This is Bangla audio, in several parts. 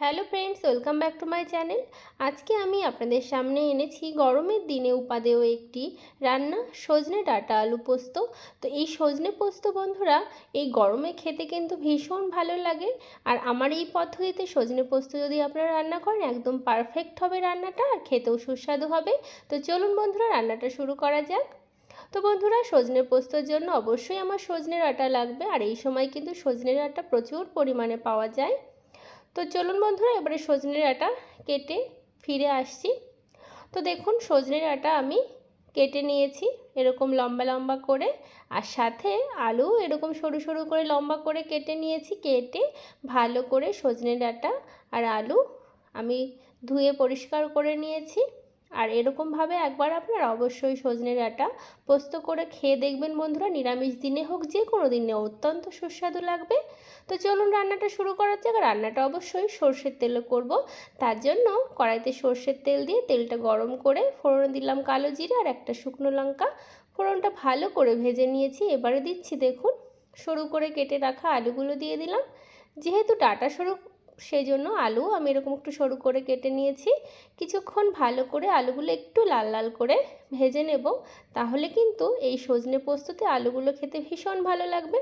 Hello friends, welcome back to my channel. আজকে আমি আপনাদের সামনে এনেছি গরমের দিনে উপাদেয় একটি রান্না, সজনে ডাঁটা আলু পোস্ত। তো এই সজনে পোস্ত বন্ধুরা, এই গরমে খেতে কিন্তু ভীষণ ভালো লাগে। আর আমার এই পদ্ধতিতে সজনে পোস্ত যদি আপনারা রান্না করেন, একদম পারফেক্ট হবে রান্নাটা আর খেতেও সুস্বাদু হবে। তো চলুন বন্ধুরা, রান্নাটা শুরু করা যাক। তো বন্ধুরা, সজনে পোস্তর জন্য অবশ্যই আমার সজনের আটা লাগবে। আর এই সময় কিন্তু সজনের আটা প্রচুর পরিমাণে পাওয়া যায়। তো চলুন বন্ধুরা, এবারে সজনের আটা কেটে ফিরে আসছি। তো দেখুন, সজনের আটা আমি কেটে নিয়েছি এরকম লম্বা লম্বা করে, আর সাথে আলু এরকম সরু সরু করে লম্বা করে কেটে নিয়েছি, কেটে ভালো করে সজনের ডাঁটা আর আলু আমি ধুয়ে পরিষ্কার করে নিয়েছি। আর এরকমভাবে একবার আপনারা অবশ্যই সজনে ডাঁটা পোস্ত করে খেয়ে দেখবেন বন্ধুরা, নিরামিষ দিনে হোক যে কোনো দিনে অত্যন্ত সুস্বাদু লাগবে। তো চলুন রান্নাটা শুরু করার জায়গা রান্নাটা অবশ্যই সর্ষের তেলে করব। তার জন্য কড়াইতে সর্ষের তেল দিয়ে তেলটা গরম করে ফোড়ন দিলাম কালো জিরে আর একটা শুকনো লঙ্কা। ফোড়নটা ভালো করে ভেজে নিয়েছি। এবারে দিচ্ছি দেখুন, সরু করে কেটে রাখা আলুগুলো দিয়ে দিলাম। যেহেতু ডাটা সরু সেই জন্য আলু আমি এরকম একটু সরু করে কেটে নিয়েছি। কিছুক্ষণ ভালো করে আলুগুলো একটু লাল লাল করে ভেজে নেব। তাহলে কিন্তু এই সজনে পোস্ততে আলুগুলো খেতে ভীষণ ভালো লাগবে।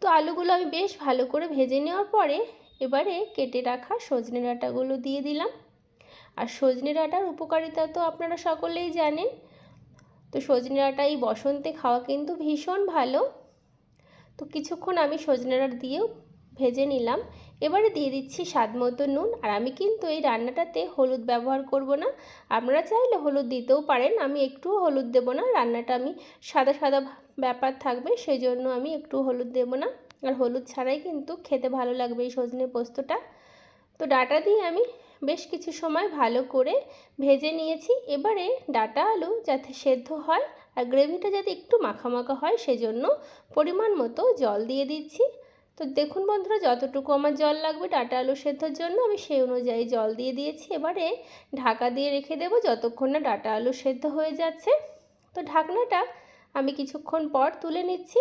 তো আলুগুলো আমি বেশ ভালো করে ভেজে নেওয়ার পরে এবারে কেটে রাখা সজনে ডাঁটাগুলো দিয়ে দিলাম। আর সজনে ডাঁটার উপকারিতা তো আপনারা সকলেই জানেন। তো সজনে ডাঁটা এই বসন্তে খাওয়া কিন্তু ভীষণ ভালো। তো কিছুক্ষণ আমি সজনে ডাঁটা দিয়েও ভেজে নিলাম। এবারে দিয়ে দিচ্ছি স্বাদ মতো নুন, আর আমি কিন্তু এই রান্নাটাতে হলুদ ব্যবহার করব না। আপনারা চাইলে হলুদ দিতেও পারেন, আমি একটুও হলুদ দেবো না, রান্নাটা আমি সাদা সাদা ব্যাপার থাকবে সেই জন্য আমি একটু হলুদ দেবো না। আর হলুদ ছাড়াই কিন্তু খেতে ভালো লাগবে এই সজনে পোস্তটা। তো ডাটা দিয়ে আমি বেশ কিছু সময় ভালো করে ভেজে নিয়েছি। এবারে ডাটা আলু যাতে সেদ্ধ হয়, আর গ্রেভিটা যাতে একটু মাখা মাখা হয়, সেজন্য পরিমাণ মতো জল দিয়ে দিচ্ছি। তো দেখুন বন্ধুরা, যতটুকু আমার জল লাগবে ডাটা আলু সেদ্ধর জন্য আমি সেই অনুযায়ী জল দিয়ে দিয়েছি। এবারে ঢাকা দিয়ে রেখে দেবো যতক্ষণ না ডাটা আলু সেদ্ধ হয়ে যাচ্ছে। তো ঢাকনাটা আমি কিছুক্ষণ পর তুলে নিচ্ছি।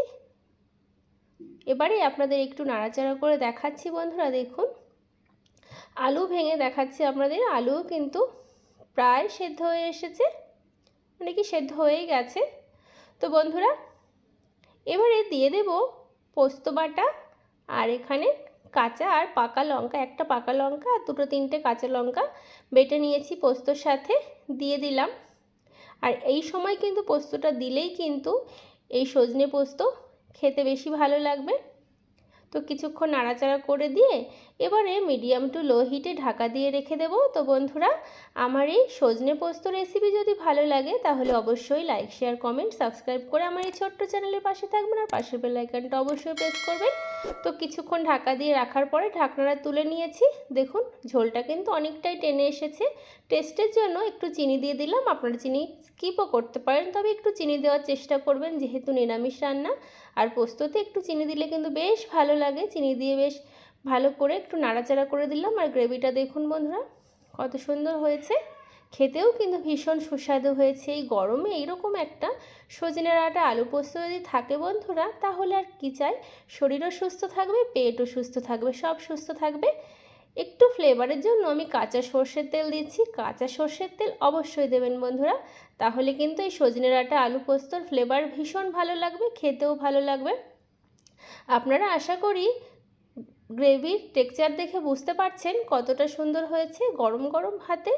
এবারে আপনাদের একটু নাড়াচাড়া করে দেখাচ্ছি বন্ধুরা, দেখুন। আলু ভেঙে দেখাচ্ছি আপনাদের, আলুও কিন্তু প্রায় সেদ্ধ হয়ে এসেছে মানে কি সেদ্ধ হয়েই গেছে। তো বন্ধুরা, এবারে দিয়ে দেব পোস্ত বাটা আর এখানে কাঁচা আর পাকা লঙ্কা, একটা পাকা লঙ্কা আর দুটো তিনটে কাঁচা লঙ্কা বেটে নিয়েছি পোস্তর সাথে, দিয়ে দিলাম। আর এই সময় কিন্তু পোস্তটা দিলেই কিন্তু এই সজনে পোস্ত খেতে বেশি ভালো লাগবে। তো কিছুক্ষণ নাড়াচাড়া করে দিয়ে এবারে মিডিয়াম টু লো হিটে ঢাকা দিয়ে রেখে দেবো। তো বন্ধুরা, আমার এই সজনে পোস্ত রেসিপি যদি ভালো লাগে, তাহলে অবশ্যই লাইক শেয়ার কমেন্ট সাবস্ক্রাইব করে আমার এই ছোট্ট চ্যানেলের পাশে থাকবেন আর পাশের বেলাইকানটা অবশ্যই প্রেস করবেন। তো কিছুক্ষণ ঢাকা দিয়ে রাখার পরে ঢাকনাটা তুলে নিয়েছি। দেখুন, ঝোলটা কিন্তু অনেকটাই টেনে এসেছে। টেস্টের জন্য একটু চিনি দিয়ে দিলাম। আপনারা চিনি স্কিপও করতে পারেন, তবে একটু চিনি দেওয়ার চেষ্টা করবেন, যেহেতু নিরামিষ রান্না। আর পোস্ততে একটু চিনি দিলে কিন্তু বেশ ভালো লাগে। চিনি দিয়ে বেশ ভালো করে একটু নাড়াচাড়া করে দিলাম। আর গ্রেভিটা দেখুন বন্ধুরা, কত সুন্দর হয়েছে। খেতেও কিন্তু ভীষণ সুস্বাদু হয়েছে। এই গরমে এইরকম একটা সজনের আটা আলু পোস্ত যদি থাকে বন্ধুরা, তাহলে আর কি চাই? শরীরও সুস্থ থাকবে, পেটও সুস্থ থাকবে, সব সুস্থ থাকবে। একটু ফ্লেভারের জন্য আমি কাঁচা সর্ষের তেল দিচ্ছি। কাঁচা সর্ষের তেল অবশ্যই দেবেন বন্ধুরা। তাহলে কিন্তু এই সজনের আটা আলু পোস্তর ফ্লেভার ভীষণ ভালো লাগবে, খেতেও ভালো লাগবে। আপনারা আশা করি গ্রেভির টেক্সচার দেখে বুঝতে পারছেন কতটা সুন্দর হয়েছে গরম গরম ভাতে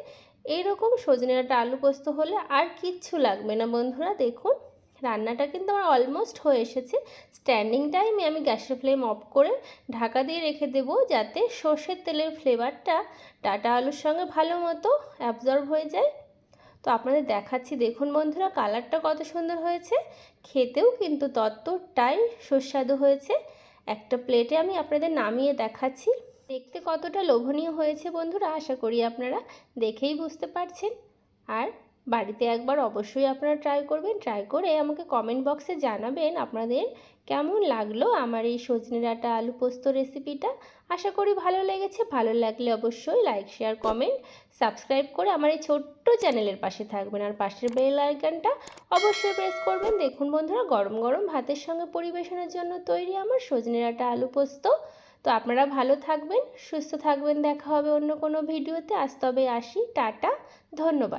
এইরকম সজনে ডাঁটা আলু পোস্ত হলে আর কিচ্ছু লাগবে না বন্ধুরা। দেখুন, রান্নাটা কিন্তু আমার অলমোস্ট হয়ে এসেছে। স্ট্যান্ডিং টাইমে আমি গ্যাসের ফ্লেম অফ করে ঢাকা দিয়ে রেখে দেবো যাতে সর্ষের তেলের ফ্লেভারটা ডাটা আলুর সঙ্গে ভালো মতো অ্যাবজর্ব হয়ে যায়। তো আপনাদের দেখাচ্ছি। দেখুন বন্ধুরা, কালারটা কত সুন্দর হয়েছে। খেতেও কিন্তু ততটাই সুস্বাদু হয়েছে। একটা প্লেটে আমি আপনাদের নামিয়ে দেখাচ্ছি। দেখতে কতটা লোভনীয় হয়েছে বন্ধুরা, আশা করি আপনারা দেখেই বুঝতে পারছেন। আর বাড়িতে একবার অবশ্যই আপনারা ট্রাই করবেন ট্রাই করে আমাকে কমেন্ট বক্সে জানাবেন আপনাদের কেমন লাগল আমার এই সজনে ডাঁটা আলু পোস্ত রেসিপিটা আশা করি ভালো লেগেছে, ভালো লাগলে অবশ্যই লাইক শেয়ার কমেন্ট সাবস্ক্রাইব করে আমার এই ছোট্ট চ্যানেলের পাশে থাকবেন। আর পাশের বেল আইকনটা অবশ্যই প্রেস করবেন। দেখুন বন্ধুরা, গরম গরম ভাতের সঙ্গে পরিবেশনের জন্য তৈরি আমার সজনে ডাঁটা আলু পোস্ত। তো আপনারা ভালো থাকবেন, সুস্থ থাকবেন। দেখা হবে অন্য কোনো ভিডিওতে আজ তবে আসি, টাটা, ধন্যবাদ।